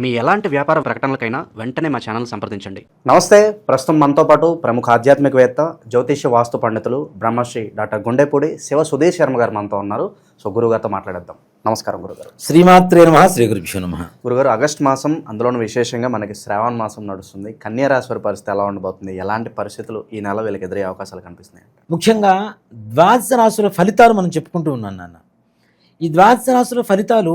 మీ ఎలాంటి వ్యాపార ప్రకటనలకైనా వెంటనే మా ఛానల్ సంప్రదించండి. నమస్తే ప్రస్తుతం మనతో పాటు ప్రముఖ ఆధ్యాత్మికవేత్త జ్యోతిష్య వాస్తు పండితులు బ్రహ్మశ్రీ డాక్టర్ గుండెపూడి శివ సుధీర్ శర్మ గారు మనతో ఉన్నారు. సో గురుగారితో మాట్లాడేద్దాం. నమస్కారం గురుగారు. శ్రీమాత్రే నమ శ్రీ గురుభ్యో నమ. గురుగారు ఆగస్ట్ మాసం అందులోనూ విశేషంగా మనకి శ్రావణ మాసం నడుస్తుంది. కన్యా రాశి వారి పరిస్థితి ఎలా ఉండబోతుంది? ఎలాంటి పరిస్థితులు ఈ నెల వీళ్ళకి ఎదురయ్యే అవకాశాలు కనిపిస్తున్నాయి? ముఖ్యంగా ద్వాదశ రాశుల ఫలితాలు మనం చెప్పుకుంటూ ఉన్నాను నాన్న. ఈ ద్వాదశ రాశుల ఫలితాలు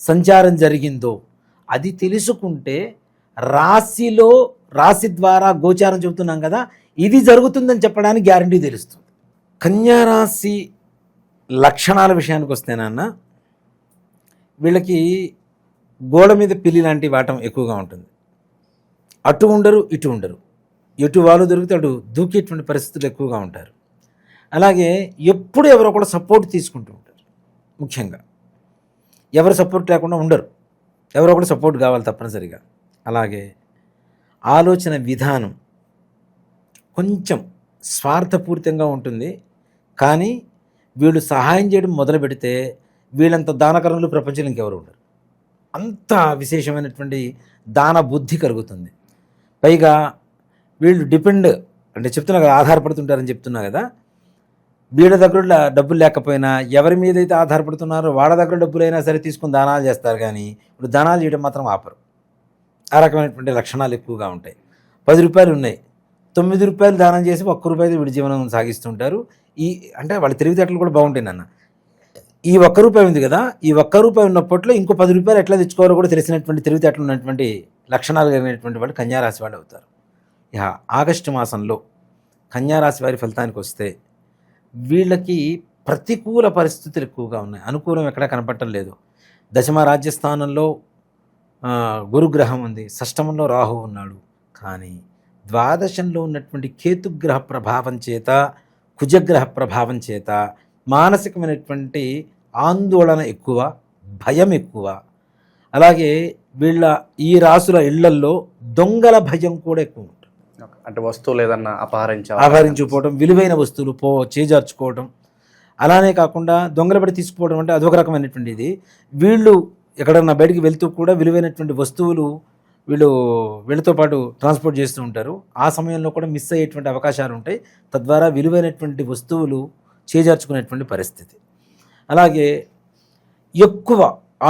సంచారం జరిగిందో అది తెలుసుకుంటే రాశిలో రాశి ద్వారా గోచారం చెబుతున్నాం కదా ఇది జరుగుతుందని చెప్పడానికి గ్యారంటీ తెలుస్తుంది. కన్యా రాశి లక్షణాల విషయానికి వస్తే నాన్న వీళ్ళకి గోడ మీద పిల్లి లాంటి వాటం ఎక్కువగా ఉంటుంది. అటు ఉండరు ఇటు ఉండరు. ఎటు వాళ్ళు దొరికితే అటు దూకేటువంటి పరిస్థితులు ఎక్కువగా ఉంటారు. అలాగే ఎప్పుడు ఎవరో కూడా సపోర్ట్ తీసుకుంటూ ఉంటారు ముఖ్యంగా. ఎవరు సపోర్ట్ లేకుండా ఉండరు. ఎవరో కూడా సపోర్ట్ కావాలి తప్పనిసరిగా. అలాగే ఆలోచన విధానం కొంచెం స్వార్థపూరితంగా ఉంటుంది. కానీ వీళ్ళు సహాయం చేయడం మొదలు పెడితే వీళ్ళంత దానకరణలు ప్రపంచంలో ఇంకెవరు ఉండరు. అంత విశేషమైనటువంటి దాన బుద్ధి కలుగుతుంది. పైగా వీళ్ళు డిపెండ్ అంటే చెప్తున్నా కదా ఆధారపడుతుంటారని చెప్తున్నా కదా వీళ్ళ దగ్గర డబ్బులు లేకపోయినా ఎవరి మీద అయితే ఆధారపడుతున్నారో వాళ్ళ దగ్గర డబ్బులైనా సరే తీసుకుని దానాలు చేస్తారు కానీ ఇప్పుడు దానాలు చేయడం మాత్రం ఆపరు. ఆ రకమైనటువంటి లక్షణాలు ఎక్కువగా ఉంటాయి. పది రూపాయలు ఉన్నాయి. తొమ్మిది రూపాయలు దానం చేసి ఒక్క రూపాయలు వీడి జీవనం సాగిస్తుంటారు. ఈ అంటే వాళ్ళ తెలివితేటలు కూడా బాగుంటాయి నాన్న. ఈ ఒక్క రూపాయి ఉంది కదా ఈ ఒక్క రూపాయి ఉన్నప్పట్లో ఇంకో పది రూపాయలు ఎట్లా తెచ్చుకోవాలో కూడా తెలిసినటువంటి తెలివితేటలు ఉన్నటువంటి లక్షణాలు కలిగినటువంటి వాళ్ళు కన్యారాశి వాళ్ళు అవుతారు. ఇహ ఆగస్టు మాసంలో కన్యారాశి వారి ఫలితానికి వస్తే వీళ్ళకి ప్రతికూల పరిస్థితులు ఎక్కువగా ఉన్నాయి. అనుకూలం ఎక్కడా కనపడటం లేదు. దశమ రాజ్యస్థానంలో గురుగ్రహం ఉంది. షష్టమంలో రాహు ఉన్నాడు. కానీ ద్వాదశంలో ఉన్నటువంటి కేతుగ్రహ ప్రభావం చేత కుజగ్రహ ప్రభావం చేత మానసికమైనటువంటి ఆందోళన ఎక్కువ భయం ఎక్కువ. అలాగే వీళ్ళ ఈ రాసుల ఇళ్ళల్లో దొంగల భయం కూడా ఎక్కువ. అంటే వస్తువులు ఏదన్నా అపహరించాలి అపహరించిపోవడం విలువైన వస్తువులు పో చేజార్చుకోవడం అలానే కాకుండా దొంగలబడి తీసుకుపోవడం అంటే అదొక రకమైనటువంటి ఇది. వీళ్ళు ఎక్కడన్నా బయటికి వెళ్తూ కూడా విలువైనటువంటి వస్తువులు వీళ్ళు వీళ్ళతో పాటు ట్రాన్స్పోర్ట్ చేస్తూ ఉంటారు. ఆ సమయంలో కూడా మిస్ అయ్యేటువంటి అవకాశాలు ఉంటాయి. తద్వారా విలువైనటువంటి వస్తువులు చేజార్చుకునేటువంటి పరిస్థితి. అలాగే ఎక్కువ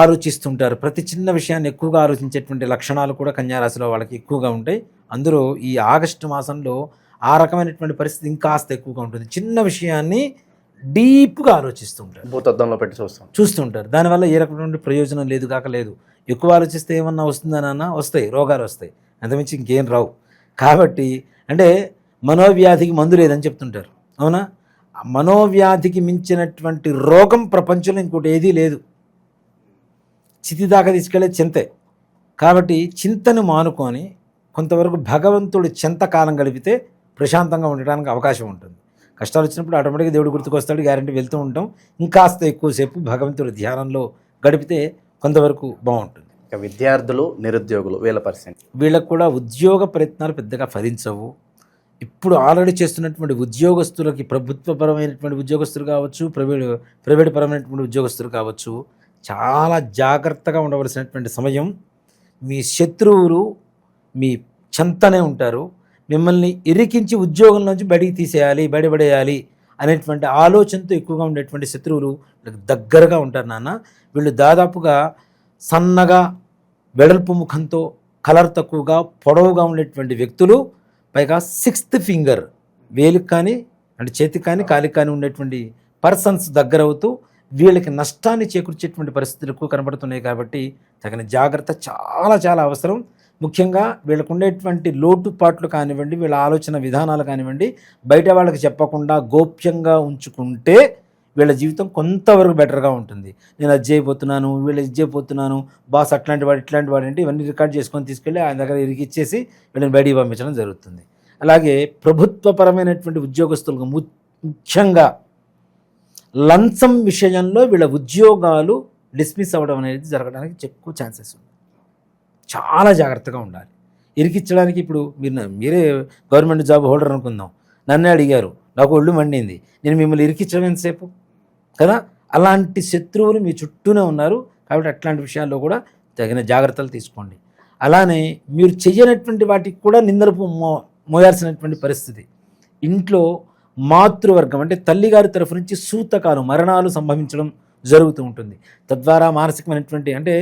ఆలోచిస్తుంటారు. ప్రతి చిన్న విషయాన్ని ఎక్కువగా ఆలోచించేటువంటి లక్షణాలు కూడా కన్యారాశిలో వాళ్ళకి ఎక్కువగా ఉంటాయి. అందులో ఈ ఆగస్టు మాసంలో ఆ రకమైనటువంటి పరిస్థితి ఇంకాస్త ఎక్కువగా ఉంటుంది. చిన్న విషయాన్ని డీప్గా ఆలోచిస్తుంటారు భూతద్దంలో పెట్టి చూస్తాం. చూస్తుంటారు దానివల్ల ఏ రకమైన ప్రయోజనం లేదు కాక లేదు. ఎక్కువ ఆలోచిస్తే ఏమన్నా వస్తుందనన్నా వస్తాయి. రోగాలు వస్తాయి. అంతమించి ఇంకేం రావు. కాబట్టి అంటే మనోవ్యాధికి మందు లేదని చెప్తుంటారు. అవునా? మనోవ్యాధికి మించినటువంటి రోగం ప్రపంచంలో ఇంకోటి ఏదీ లేదు. చితి దాకా తీసుకెళ్ళే చింతే. కాబట్టి చింతను మానుకొని కొంతవరకు భగవంతుడి చింత కాలం గడిపితే ప్రశాంతంగా ఉండడానికి అవకాశం ఉంటుంది. కష్టాలు వచ్చినప్పుడు ఆటోమేటిక్గా దేవుడు గుర్తుకొస్తాడు గ్యారంటీ వెళ్తూ ఉంటాం. ఇంకాస్త ఎక్కువసేపు భగవంతుడి ధ్యానంలో గడిపితే కొంతవరకు బాగుంటుంది. విద్యార్థులు నిరుద్యోగులు వీళ్ళ పరిస్థితి. వీళ్ళకు కూడా ఉద్యోగ ప్రయత్నాలు పెద్దగా ఫలించవు. ఇప్పుడు ఆల్రెడీ చేస్తున్నటువంటి ఉద్యోగస్తులకి ప్రభుత్వపరమైనటువంటి ఉద్యోగస్తులు కావచ్చు ప్రైవేట్ ప్రైవేట్ పరమైనటువంటి ఉద్యోగస్తులు కావచ్చు చాలా జాగ్రత్తగా ఉండవలసినటువంటి సమయం మీ శత్రువులు మీ చెంతనే ఉంటారు. మిమ్మల్ని ఇరికించి ఉద్యోగం నుంచి బయటికి తీసేయాలి బయటపడేయాలి అనేటువంటి ఆలోచనతో ఎక్కువగా ఉండేటువంటి శత్రువులు వీళ్ళకి దగ్గరగా ఉంటారు నాన్న. వీళ్ళు దాదాపుగా సన్నగా వెడల్పు ముఖంతో కలర్ తక్కువగా పొడవుగా ఉండేటువంటి వ్యక్తులు. పైగా సిక్స్త్ ఫింగర్ వేలికి కానీ అంటే చేతికి కానీ కాలికి కానీ ఉండేటువంటి పర్సన్స్ దగ్గర అవుతూ వీళ్ళకి నష్టాన్ని చేకూర్చేటువంటి పరిస్థితులు ఎక్కువ కనబడుతున్నాయి కాబట్టి తగిన జాగ్రత్త చాలా చాలా అవసరం. ముఖ్యంగా వీళ్ళకు ఉండేటువంటి లోటుపాట్లు కానివ్వండి వీళ్ళ ఆలోచన విధానాలు కానివ్వండి బయట వాళ్ళకి చెప్పకుండా గోప్యంగా ఉంచుకుంటే వీళ్ళ జీవితం కొంతవరకు బెటర్గా ఉంటుంది. నేను అది చేయబోతున్నాను వీళ్ళు ఇది చేయబోతున్నాను బాస్ అట్లాంటి వాడు ఇట్లాంటి వాడు అంటే ఇవన్నీ రికార్డ్ చేసుకొని తీసుకెళ్ళి ఆయన దగ్గర ఇరిగిచ్చేసి వీళ్ళని బయటికి పంపించడం జరుగుతుంది. అలాగే ప్రభుత్వపరమైనటువంటి ఉద్యోగస్తులకు ముఖ్యంగా లంచం విషయంలో వీళ్ళ ఉద్యోగాలు డిస్మిస్ అవ్వడం అనేది జరగడానికి ఎక్కువ ఛాన్సెస్ ఉంది చాలా జాగ్రత్తగా ఉండాలి. ఇరికిచ్చడానికి ఇప్పుడు మీరు మీరే గవర్నమెంట్ జాబ్ హోల్డర్ అనుకుందాం. నన్నే అడిగారు నాకు ఒళ్ళు మండింది నేను మిమ్మల్ని ఇరికించడం ఎంతసేపు? కదా? అలాంటి శత్రువులు మీ చుట్టూనే ఉన్నారు. కాబట్టి అట్లాంటి విషయాల్లో కూడా తగిన జాగ్రత్తలు తీసుకోండి. అలానే మీరు చెయ్యనటువంటి వాటికి కూడా నిందలు మో మోయాల్సినటువంటి పరిస్థితి. ఇంట్లో మాతృవర్గం అంటే తల్లిగారి తరఫు నుంచి సూతకాలు మరణాలు సంభవించడం జరుగుతూ ఉంటుంది. తద్వారా మానసికమైనటువంటి అంటే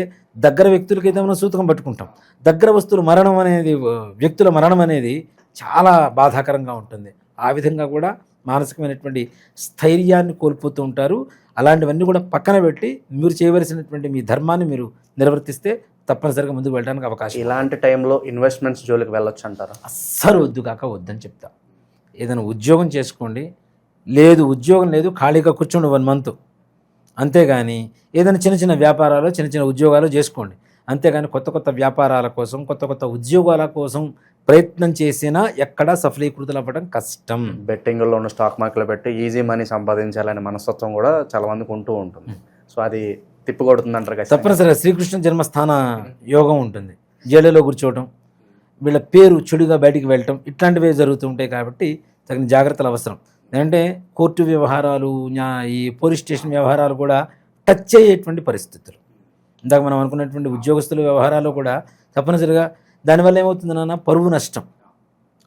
దగ్గర వ్యక్తులకైతే మనం సూతకం పట్టుకుంటాం. దగ్గర వస్తువుల మరణం అనేది వ్యక్తుల మరణం అనేది చాలా బాధాకరంగా ఉంటుంది. ఆ విధంగా కూడా మానసికమైనటువంటి స్థైర్యాన్ని కోల్పోతూ ఉంటారు. అలాంటివన్నీ కూడా పక్కన పెట్టి మీరు చేయవలసినటువంటి మీ ధర్మాన్ని మీరు నిర్వర్తిస్తే తప్పనిసరిగా ముందుకు వెళ్ళడానికి అవకాశం ఇలాంటి టైంలో ఇన్వెస్ట్మెంట్స్ జోలికి వెళ్ళొచ్చు అంటారా? అస్సలు వద్దు కాక వద్దని చెప్తా. ఏదైనా ఉద్యోగం చేసుకోండి. లేదు ఉద్యోగం లేదు ఖాళీగా కూర్చోండి వన్ మంత్. అంతేగాని ఏదైనా చిన్న చిన్న వ్యాపారాలు చిన్న చిన్న ఉద్యోగాలు చేసుకోండి. అంతేగాని కొత్త కొత్త వ్యాపారాల కోసం కొత్త కొత్త ఉద్యోగాల కోసం ప్రయత్నం చేసినా ఎక్కడా సఫలీకృతులు అవ్వడం కష్టం బెట్టింగ్లోను స్టాక్ మార్కెట్లో పెట్టి ఈజీ మనీ సంపాదించాలనే మనస్తత్వం కూడా చాలా మందికి ఉంటూ ఉంటుంది. సో అది తిప్పికొడుతుంది అంటారు కదా తప్పనిసరిగా శ్రీకృష్ణ జన్మస్థాన యోగం ఉంటుంది. జైలులో కూర్చోవటం వీళ్ళ పేరు చెడుగా బయటికి వెళ్ళటం ఇట్లాంటివే జరుగుతూ ఉంటాయి కాబట్టి తగిన జాగ్రత్తలు అవసరం. అంటే కోర్టు వ్యవహారాలు ఈ పోలీస్ స్టేషన్ వ్యవహారాలు కూడా టచ్ అయ్యేటువంటి పరిస్థితులు. ఇందాక మనం అనుకున్నటువంటి ఉద్యోగస్తుల వ్యవహారాలు కూడా తప్పనిసరిగా దానివల్ల ఏమవుతుంది నాన్న? పరువు నష్టం.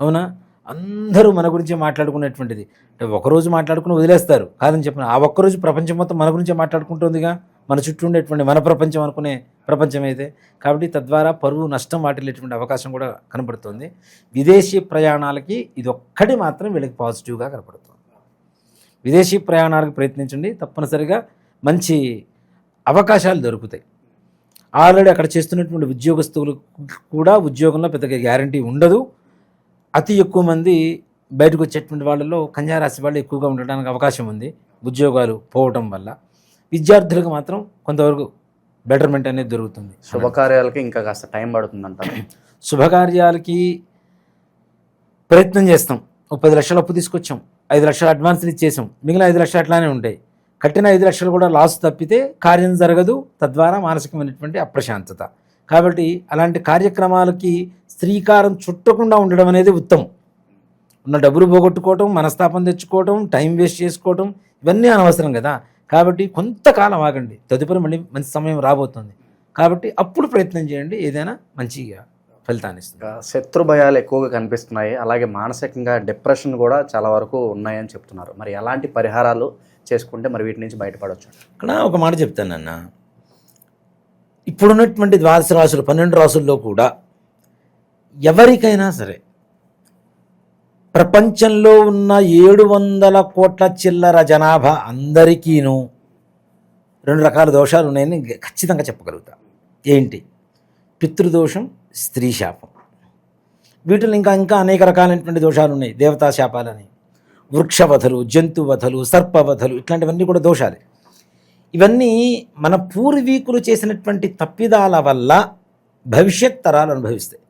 అవునా? అందరూ మన గురించి మాట్లాడుకునేటువంటిది. అంటే ఒకరోజు మాట్లాడుకుని వదిలేస్తారు. కాదని చెప్పిన ఆ ఒక్కరోజు ప్రపంచం మొత్తం మన గురించే మాట్లాడుకుంటుందిగా? మన చుట్టూ ఉండేటువంటి మన ప్రపంచం అనుకునే ప్రపంచం అయితే. కాబట్టి తద్వారా పరువు నష్టం వాటిల్లేటువంటి అవకాశం కూడా కనపడుతుంది. విదేశీ ప్రయాణాలకి ఇది ఒక్కటి మాత్రం వీళ్ళకి పాజిటివ్గా కనపడుతుంది. విదేశీ ప్రయాణాలకు ప్రయత్నించండి. తప్పనిసరిగా మంచి అవకాశాలు దొరుకుతాయి. ఆల్రెడీ అక్కడ చేస్తున్నటువంటి ఉద్యోగస్తులు కూడా ఉద్యోగంలో పెద్దగా గ్యారంటీ ఉండదు. అతి ఎక్కువ మంది బయటకు వచ్చేటువంటి వాళ్ళలో కన్యారాశి వాళ్ళు ఎక్కువగా ఉండడానికి అవకాశం ఉంది ఉద్యోగాలు పోవటం వల్ల. విద్యార్థులకు మాత్రం కొంతవరకు బెటర్మెంట్ అనేది దొరుకుతుంది. శుభకార్యాలకి ఇంకా కాస్త టైం పడుతుంది అంటారు శుభకార్యాలకి ప్రయత్నం చేస్తాం. ఒక పది లక్షలు అప్పు తీసుకొచ్చాం. ఐదు లక్షలు అడ్వాన్స్లు ఇచ్చేసాం. మిగిలిన ఐదు లక్షలు అట్లానే ఉంటాయి. కట్టిన ఐదు లక్షలు కూడా లాస్ తప్పితే కార్యం జరగదు. తద్వారా మానసికమైనటువంటి అప్రశాంతత. కాబట్టి అలాంటి కార్యక్రమాలకి శ్రీకారం చుట్టకుండా ఉండడం అనేది ఉత్తమం. ఉన్న డబ్బులు పోగొట్టుకోవటం మనస్తాపం తెచ్చుకోవటం టైం వేస్ట్ చేసుకోవటం ఇవన్నీ అనవసరం కదా. కాబట్టి కొంతకాలం ఆగండి. తదుపరి మళ్ళీ మంచి సమయం రాబోతుంది. కాబట్టి అప్పుడు ప్రయత్నం చేయండి. ఏదైనా మంచిగా ఫలితాన్ని శత్రు భయాలు ఎక్కువగా కనిపిస్తున్నాయి. అలాగే మానసికంగా డిప్రెషన్ కూడా చాలా వరకు ఉన్నాయని చెప్తున్నారు. మరి ఎలాంటి పరిహారాలు చేసుకుంటే మరి వీటి నుంచి బయటపడవచ్చు ఇక్కడ ఒక మాట చెప్తానన్న ఇప్పుడున్నటువంటి ద్వాదశ రాసులు పన్నెండు రాసుల్లో కూడా ఎవరికైనా సరే ప్రపంచంలో ఉన్న ఏడు వందల కోట్ల చిల్లర జనాభా అందరికీను రెండు రకాల దోషాలు ఉన్నాయని ఖచ్చితంగా చెప్పగలుగుతా. ఏంటి? పితృదోషం స్త్రీ శాపం. వీటిలో ఇంకా ఇంకా అనేక రకాలైనటువంటి దోషాలు ఉన్నాయి. దేవతా శాపాలని వృక్షవధలు జంతువధలు సర్పవధలు ఇట్లాంటివన్నీ కూడా దోషాలే. ఇవన్నీ మన పూర్వీకులు చేసినటువంటి తప్పిదాల వల్ల భవిష్యత్ తరాలు అనుభవిస్తాయి.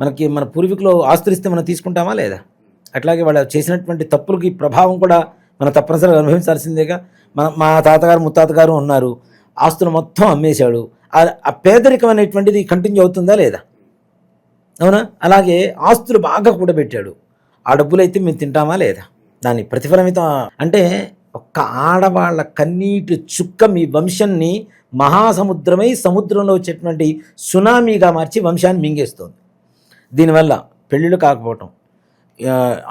మనకి మన పూర్వీకులు ఆస్తులు ఇస్తే మనం తీసుకుంటామా లేదా? అట్లాగే వాళ్ళు చేసినటువంటి తప్పులకి ప్రభావం కూడా మనం తప్పనిసరిగా అనుభవించాల్సిందేగా. మన మా తాతగారు ముత్తాతగారు ఉన్నారు. ఆస్తులు మొత్తం అమ్మేశాడు. ఆ- ఆ పేదరికం అనేటువంటిది కంటిన్యూ అవుతుందా లేదా? అవునా? అలాగే ఆస్తులు బాగా కూడబెట్టాడు. ఆ డబ్బులు అయితే మేము తింటామా లేదా? దాని ప్రతిఫలమితం అంటే ఒక్క ఆడవాళ్ళ కన్నీటి చుక్క మీ వంశాన్ని మహాసముద్రమై సముద్రంలో వచ్చేటువంటి సునామీగా మార్చి వంశాన్ని మింగేస్తుంది. దీనివల్ల పెళ్ళిళ్ళు కాకపోవటం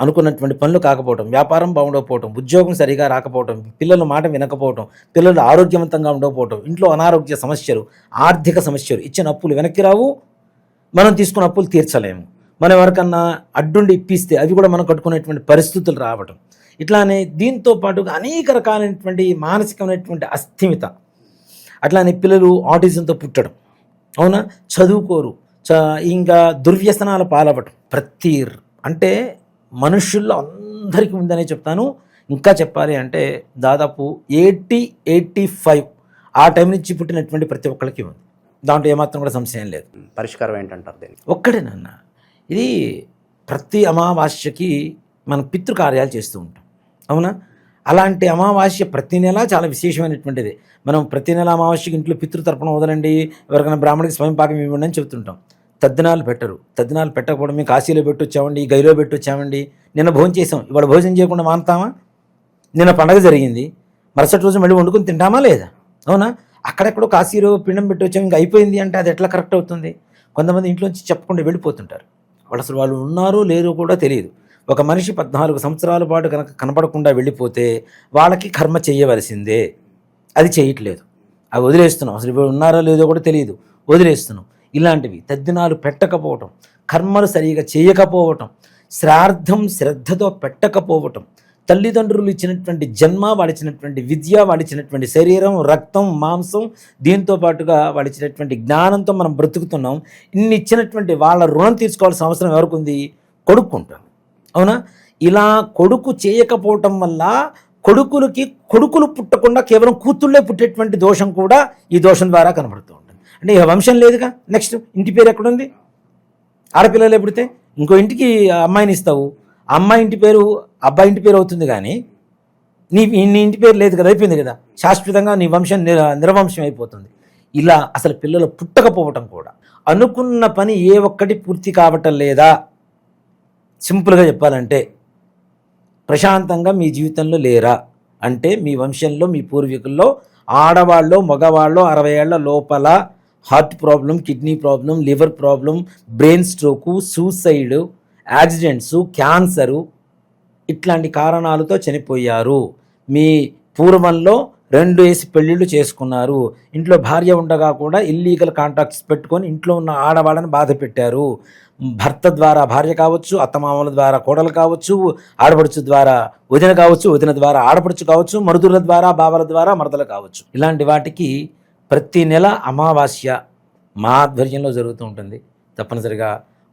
అనుకున్నటువంటి పనులు కాకపోవటం వ్యాపారం బాగుండకపోవటం ఉద్యోగం సరిగా రాకపోవటం పిల్లల మాట వినకపోవటం పిల్లలు ఆరోగ్యవంతంగా ఉండకపోవటం ఇంట్లో అనారోగ్య సమస్యలు ఆర్థిక సమస్యలు ఇచ్చిన అప్పులు వెనక్కి రావు మనం తీసుకున్న అప్పులు తీర్చలేము. మనం ఎవరికన్నా అడ్డుండి ఇప్పిస్తే అవి కూడా మనం కట్టుకునేటువంటి పరిస్థితులు రావటం. ఇట్లానే దీంతో పాటుగా అనేక రకాలైనటువంటి మానసికమైనటువంటి అస్థిమిత. అట్లానే పిల్లలు ఆటిజంతో పుట్టడం. అవునా? చదువుకోరు. చ ఇంకా దుర్వ్యసనాల పాలవ్వటం. ప్రతి అంటే మనుషుల్లో అందరికీ ఉందనే చెప్తాను. ఇంకా చెప్పాలి అంటే దాదాపు ఎయిటీ ఎయిటీ ఫైవ్ ఆ టైం నుంచి పుట్టినటువంటి ప్రతి ఒక్కరికి ఉంది. దాంట్లో ఏమాత్రం కూడా సంశయం లేదు. పరిష్కారం ఏంటంటారు దీనికి? ఒక్కడేనన్న ఇది ప్రతి అమావాస్యకి మనం పితృకార్యాలు చేస్తూ ఉంటాం. అవునా? అలాంటి అమావాస్య ప్రతి నెల చాలా విశేషమైనటువంటిది. మనం ప్రతి నెల అమావాస్యకి ఇంట్లో పితృతర్పణ వదలండి ఎవరికైనా బ్రాహ్మణికి స్వయం పాకం ఇవ్వండి అని చెప్తుంటాం. తద్దినాలు పెట్టరు. తద్దినాలు పెట్టకపోవడం మేము కాశీలో పెట్టి వచ్చామండి గైలో పెట్టి వచ్చామండి నిన్న భోజనం చేసాం ఇవాళ భోజనం చేయకుండా మానుతామా? నిన్న పండగ జరిగింది. మరుసటి రోజు మళ్ళీ వండుకొని తింటామా లేదా? అవునా? అక్కడెక్కడో కాశీలో పిండం పెట్టి ఇంకా అయిపోయింది అంటే అది ఎట్లా కరెక్ట్ అవుతుంది? కొంతమంది ఇంట్లోంచి చెప్పకుండా వెళ్ళిపోతుంటారు. వాళ్ళు అసలు వాళ్ళు ఉన్నారో లేరో కూడా తెలియదు. ఒక మనిషి పద్నాలుగు సంవత్సరాల పాటు కనుక కనపడకుండా వెళ్ళిపోతే వాళ్ళకి కర్మ చేయవలసిందే. అది చేయట్లేదు. అవి వదిలేస్తున్నాం. అసలు ఇప్పుడు ఉన్నారో లేదో కూడా తెలియదు. వదిలేస్తున్నాం. ఇలాంటివి తద్దినాలు పెట్టకపోవటం కర్మలు సరిగా చేయకపోవటం శ్రార్థం శ్రద్ధతో పెట్టకపోవటం తల్లిదండ్రులు ఇచ్చినటువంటి జన్మ వాడిచ్చినటువంటి విద్య వాడిచ్చినటువంటి శరీరం రక్తం మాంసం దీంతో పాటుగా వాడిచ్చినటువంటి జ్ఞానంతో మనం బ్రతుకుతున్నాం. ఇన్ని ఇచ్చినటువంటి వాళ్ళ రుణం తీర్చుకోవాల్సిన అవసరం ఎవరికి ఉంది? కొడుకుంటాం అవునా? ఇలా కొడుకు చేయకపోవటం వల్ల కొడుకులకి కొడుకులు పుట్టకుండా కేవలం కూతుళ్ళే పుట్టేటువంటి దోషం కూడా ఈ దోషం ద్వారా కనబడుతూ ఉంటుంది. అంటే ఇక వంశం లేదుగా? నెక్స్ట్ ఇంటి పేరు ఎక్కడుంది? ఆడపిల్లలే పుడితే ఇంకో ఇంటికి అమ్మాయిని ఇస్తావు. అమ్మాయి ఇంటి పేరు అబ్బాయి ఇంటి పేరు అవుతుంది కానీ నీ నీ ఇంటి పేరు లేదు కదా అయిపోయింది కదా. శాశ్వతంగా నీ వంశం నిర్వంశం అయిపోతుంది. ఇలా అసలు పిల్లలు పుట్టకపోవటం కూడా. అనుకున్న పని ఏ ఒక్కటి పూర్తి కావటం లేదా? సింపుల్గా చెప్పాలంటే ప్రశాంతంగా మీ జీవితంలో లేరా? అంటే మీ వంశంలో మీ పూర్వీకుల్లో ఆడవాళ్ళు మగవాళ్ళు అరవై ఏళ్ళ లోపల heart problem kidney problem liver problem brain stroke suicide accidents cancer ఇట్లాంటి కారణాలతో చనిపోయారు. మీ పూర్వంలో రెండు వేసి పెళ్ళిళ్ళు చేసుకున్నారు. ఇంట్లో భార్య ఉండగా కూడా ఇల్లీగల్ కాంట్రాక్ట్స్ పెట్టుకొని ఇంట్లో ఉన్న ఆడవాళ్ళని బాధ పెట్టారు. భర్త ద్వారా భార్య కావచ్చు అత్తమామల ద్వారా కోడలు కావచ్చు ఆడపడుచు ద్వారా వదిన కావచ్చు వదిన ద్వారా ఆడపడుచు కావచ్చు మరుదుల ద్వారా బావల ద్వారా మరదలు కావచ్చు. ఇలాంటి వాటికి ప్రతి నెల అమావాస్య మా ఆధ్వర్యంలో జరుగుతూ ఉంటుంది. తప్పనిసరిగా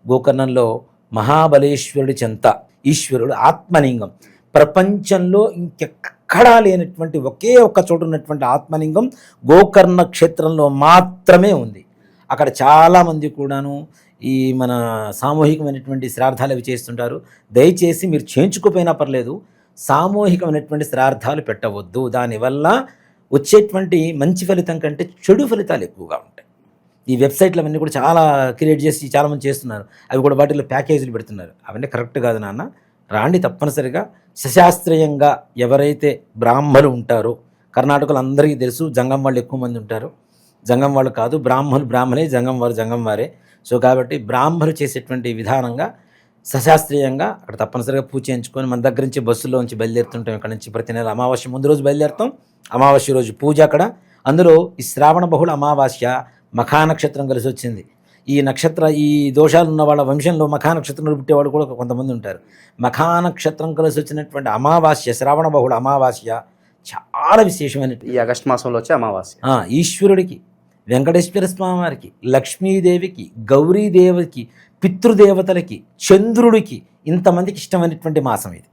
గోకర్ణంలో మహాబలేశ్వరుడి చెంత ఈశ్వరుడు ఆత్మలింగం. ప్రపంచంలో ఇంకెక్కడా లేనటువంటి ఒకే ఒక్క చోటు ఉన్నటువంటి ఆత్మలింగం గోకర్ణ క్షేత్రంలో మాత్రమే ఉంది. అక్కడ చాలామంది కూడాను ఈ మన సామూహికమైనటువంటి శ్రార్థాలు అవి చేస్తుంటారు. దయచేసి మీరు చేయించుకోపోయినా పర్లేదు సామూహికమైనటువంటి శ్రార్థాలు పెట్టవద్దు. దానివల్ల వచ్చేటువంటి మంచి ఫలితం కంటే చెడు ఫలితాలు ఎక్కువగా ఉంటాయి. ఈ వెబ్సైట్లు అవన్నీ కూడా చాలా క్రియేట్ చేసి చాలామంది చేస్తున్నారు. అవి కూడా వాటిలో ప్యాకేజీలు పెడుతున్నారు. అవన్నీ కరెక్ట్ కాదు నాన్న. రాండి తప్పనిసరిగా. సశాస్త్రీయంగా ఎవరైతే బ్రాహ్మలు ఉంటారో కర్ణాటకలో అందరికీ తెలుసు జంగం వాళ్ళు ఎక్కువ మంది ఉంటారు. జంగం వాళ్ళు కాదు బ్రాహ్మలు బ్రాహ్మణే జంగం వారు జంగం వారే. సో కాబట్టి బ్రాహ్మలు చేసేటువంటి విధానంగా సశాస్త్రీయంగా అక్కడ తప్పనిసరిగా పూజ చేయించుకొని మన దగ్గర నుంచి బస్సులో నుంచి బయలుదేరుతుంటాం. ఇక్కడ నుంచి ప్రతి నెల అమావాస్య ముందు రోజు బయలుదేరుతాం. అమావాస్య రోజు పూజ అక్కడ. అందులో ఈ శ్రావణ బహుళ అమావాస్య మఖా నక్షత్రం కలిసి వచ్చింది. ఈ నక్షత్ర ఈ దోషాలు ఉన్న వాళ్ళ వంశంలో మఖా నక్షత్రంలో పుట్టేవాళ్ళు కూడా కొంతమంది ఉంటారు. మఖా నక్షత్రం కలిసి వచ్చినటువంటి అమావాస్య శ్రావణ బహుళ అమావాస్య చాలా విశేషమైన ఈ ఆగస్ట్ మాసంలో వచ్చే అమావాస్య. ఈశ్వరుడికి వెంకటేశ్వర స్వామి వారికి లక్ష్మీదేవికి గౌరీదేవికి పితృదేవతలకి చంద్రుడికి ఇంతమందికి ఇష్టమైనటువంటి మాసం ఇది.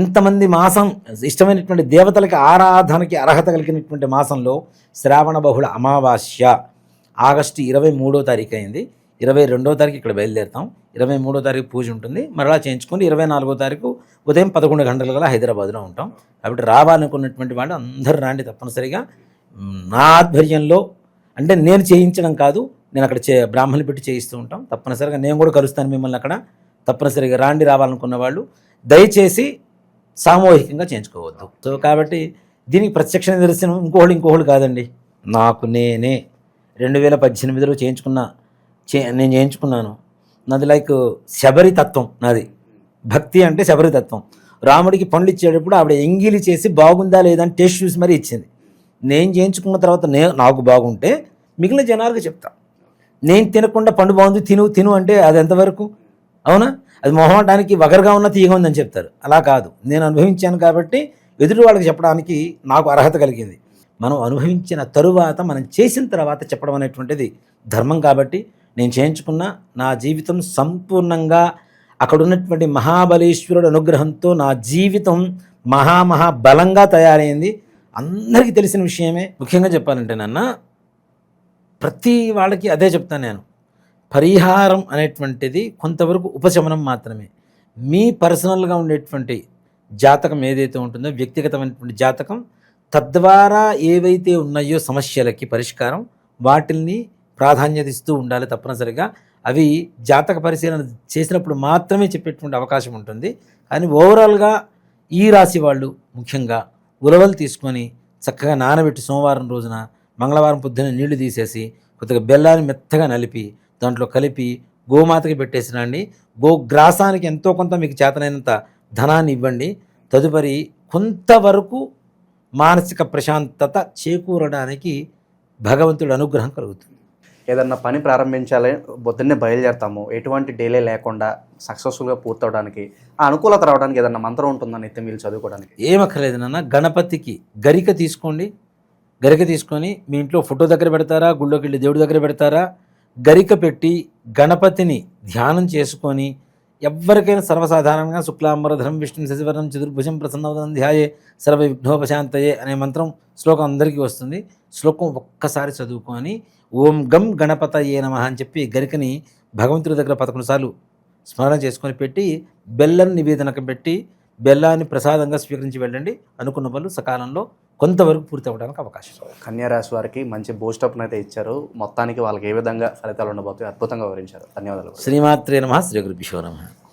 ఇంతమంది మాసం ఇష్టమైనటువంటి దేవతలకి ఆరాధనకి అర్హత కలిగినటువంటి మాసంలో శ్రావణ బహుళ అమావాస్య. ఆగస్టు ఇరవై మూడో తారీఖు అయింది. ఇరవై రెండో తారీఖు ఇక్కడ బయలుదేరుతాం. ఇరవై మూడో తారీఖు పూజ ఉంటుంది. మరలా చేయించుకొని ఇరవై నాలుగో తారీఖు ఉదయం పదకొండు గంటల గల హైదరాబాద్లో ఉంటాం. కాబట్టి రావాలనుకున్నటువంటి వాళ్ళు అందరూ రాండి తప్పనిసరిగా. నా ఆధ్వర్యంలో అంటే నేను చేయించడం కాదు నేను అక్కడ చే బ్రాహ్మణులు పెట్టి చేయిస్తూ ఉంటాం. తప్పనిసరిగా నేను కూడా కలుస్తాను మిమ్మల్ని అక్కడ. తప్పనిసరిగా రాండి రావాలనుకున్న వాళ్ళు. దయచేసి సామూహికంగా చేయించుకోవద్దు. సో కాబట్టి దీనికి ప్రత్యక్ష నిదర్శనం ఇంకోళ్ళు ఇంకోళ్ళు కాదండి. నాకు నేనే రెండు వేల పద్దెనిమిదిలో చేయించుకున్న చే నేను చేయించుకున్నాను. నాది లైక్ శబరి తత్వం నాది. భక్తి అంటే శబరి తత్వం. రాముడికి పండ్లు ఇచ్చేటప్పుడు ఆవిడ ఎంగిలి చేసి బాగుందా లేదా అని టేస్ట్ చూసి మరీ ఇచ్చింది. నేను చేయించుకున్న తర్వాత నే నాకు బాగుంటే మిగిలిన జనాలకు చెప్తా. నేను తినకుండా పండు బాగుంది తిను తిను అంటే అది ఎంతవరకు? అవునా? అది మొహమాటానికి వగరుగా ఉన్న తీయగా ఉందని చెప్తారు. అలా కాదు. నేను అనుభవించాను కాబట్టి ఎదుటి వాళ్ళకి చెప్పడానికి నాకు అర్హత కలిగింది. మనం అనుభవించిన తరువాత మనం చేసిన తర్వాత చెప్పడం అనేటువంటిది ధర్మం కాబట్టి నేను చేయించుకున్న నా జీవితం సంపూర్ణంగా అక్కడ ఉన్నటువంటి మహాబలేశ్వరుడు అనుగ్రహంతో నా జీవితం మహా మహా బలంగా తయారైంది. అందరికీ తెలిసిన విషయమే. ముఖ్యంగా చెప్పాలంటే నాన్న ప్రతి వాళ్ళకి అదే చెప్తాను నేను. పరిహారం అనేటువంటిది కొంతవరకు ఉపశమనం మాత్రమే. మీ పర్సనల్గా ఉండేటువంటి జాతకం ఏదైతే ఉంటుందో వ్యక్తిగతమైనటువంటి జాతకం తద్వారా ఏవైతే ఉన్నాయో సమస్యలకి పరిష్కారం వాటిల్ని ప్రాధాన్యత ఇస్తూ ఉండాలి తప్పనిసరిగా. అవి జాతక పరిశీలన చేసినప్పుడు మాత్రమే చెప్పేటువంటి అవకాశం ఉంటుంది. కానీ ఓవరాల్గా ఈ రాశి వాళ్ళు ముఖ్యంగా ఉలవలు తీసుకొని చక్కగా నానబెట్టి సోమవారం రోజున మంగళవారం పొద్దున్న నీళ్ళు తీసేసి కొద్దిగా బెల్లాన్ని మెత్తగా నలిపి దాంట్లో కలిపి గోమాతకి పెట్టేసినండి గోగ్రాసానికి ఎంతో కొంత మీకు చేతనైనంత ధనాన్ని ఇవ్వండి. తదుపరి కొంతవరకు మానసిక ప్రశాంతత చేకూరడానికి భగవంతుడి అనుగ్రహం కలుగుతుంది. ఏదన్నా పని ప్రారంభించాలి పొద్దున్నే బయలుదేరతాము ఎటువంటి డేలే లేకుండా సక్సెస్ఫుల్గా పూర్తవడానికి ఆ అనుకూలత రావడానికి ఏదన్నా మంత్రం ఉంటుందా నిత్యం వీళ్ళు చదువుకోవడానికి? ఏమక్కర్లేదు నాన్న. గణపతికి గరిక తీసుకోండి. గరిక తీసుకొని మీ ఇంట్లో ఫోటో దగ్గర పెడతారా గుళ్ళోకి వెళ్ళి దేవుడి దగ్గర పెడతారా? గరిక పెట్టి గణపతిని ధ్యానం చేసుకొని ఎవరికైనా సర్వసాధారణంగా శుక్లాంబరధరం విష్ణు శశివరం చతుర్భుజం ప్రసన్నవదనం ధ్యాయే సర్వ విఘ్నోపశాంతయే అనే మంత్రం శ్లోకం అందరికీ వస్తుంది. శ్లోకం ఒక్కసారి చదువుకొని ఓం గం గణపతయే నమ అని చెప్పి గరికని భగవంతుడి దగ్గర పదకొండు సార్లు స్మరణ చేసుకొని పెట్టి బెల్లం నివేదనకు పెట్టి బెల్లాన్ని ప్రసాదంగా స్వీకరించి వెళ్ళండి. అనుకున్న వాళ్ళు సకాలంలో కొంతవరకు పూర్తి అవ్వడానికి అవకాశం ఉంది. కన్యా రాశి వారికి మంచి బూస్టప్ని అయితే ఇచ్చారు. మొత్తానికి వాళ్ళకి ఏ విధంగా ఫలితాలు ఉండబోతాయి అద్భుతంగా వివరించారు. ధన్యవాదాలు. శ్రీమాత్రే నమ. శ్రీ గురుభ్యో నమ.